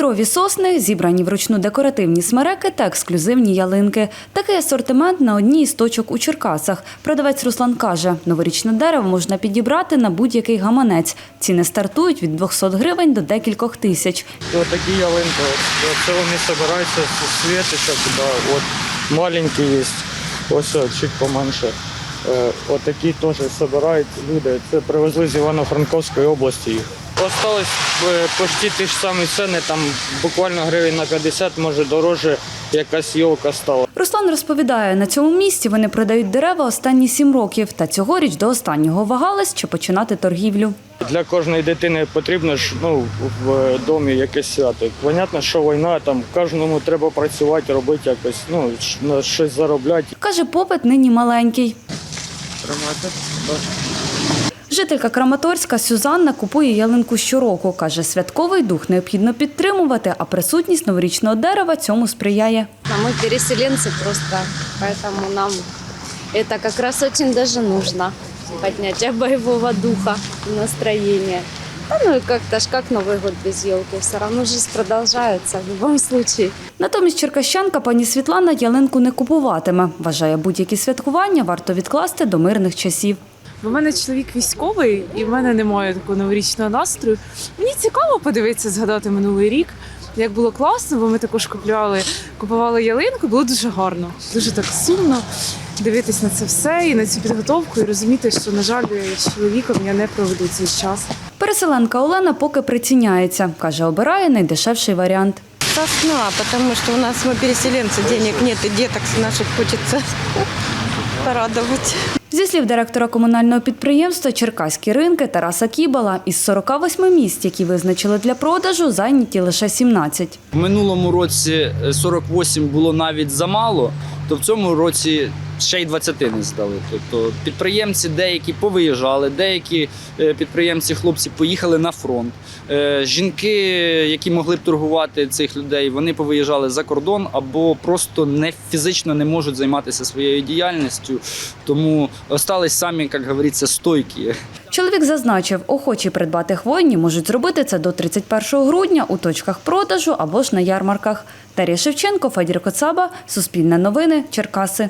Метрові сосни, зібрані вручну декоративні смереки та ексклюзивні ялинки. Такий асортимент на одній із точок у Черкасах. Продавець Руслан каже, новорічне дерево можна підібрати на будь-який гаманець. Ціни стартують від 200 гривень до декількох тисяч. Вот такие ялинки, це вони збираються з туди. От маленькі є, ось чуть поменше. Е, От такі теж збирають люди. Це привезли з Івано-Франковської області їх. Осталось е, почти ті ж самі ціни, там буквально гривень на 50, може дорожче якась йолка стала. Руслан розповідає, на цьому місці вони продають дерева останні сім років. Та цьогоріч до останнього вагались, чи починати торгівлю. Для кожної дитини потрібно ж ну, в домі якесь свято. Понятно, що війна, там кожному треба працювати, робити якось, ну, щось заробляти. Каже, попит нині маленький. Жителька Краматорська Сюзанна купує ялинку щороку. Каже, святковий дух необхідно підтримувати, а присутність новорічного дерева цьому сприяє. А мы переселенцы просто, поэтому нам это как раз очень даже нужно. Поднятие боевого духа, настроения. Да, ну и как-то ж как Новый год без елки. Все равно жизнь продолжается в любом случае. Натомість черкащанка пані Світлана ялинку не купуватиме. Вважає, будь-які святкування варто відкласти до мирних часів. Бо в мене чоловік військовий, і в мене немає такого новорічного настрою. Мені цікаво подивитися, згадати минулий рік. Як було класно, бо ми також купували, купували ялинку, було дуже гарно, дуже так сумно дивитись на це все і на цю підготовку, і розуміти, що, на жаль, з чоловіком я не проведу цей час. Переселенка Олена поки приціняється. Каже, обирає найдешевший варіант. Сосна, потому что у нас мы переселенцы, денег нет, и деток наших хочется порадовать. Зі слів директора комунального підприємства Черкаські ринки Тараса Кібала, із 48 місць, які визначили для продажу, зайняті лише 17. В минулому році е, 48 було навіть замало, то в цьому році ще й 20 не здали. Тобто підприємці деякі повиїжджали, деякі е, підприємці, хлопці поїхали на фронт. Е, Жінки, які могли б торгувати цих людей, вони повиїжджали за кордон або просто не фізично не можуть займатися своєю діяльністю, тому остались самі, як говориться, стойкі. Чоловік зазначив, охочі придбати хвойні можуть зробити це до 31 грудня у точках продажу або ж на ярмарках. Дар'я Шевченко, Федір Коцаба, Суспільне новини, Черкаси.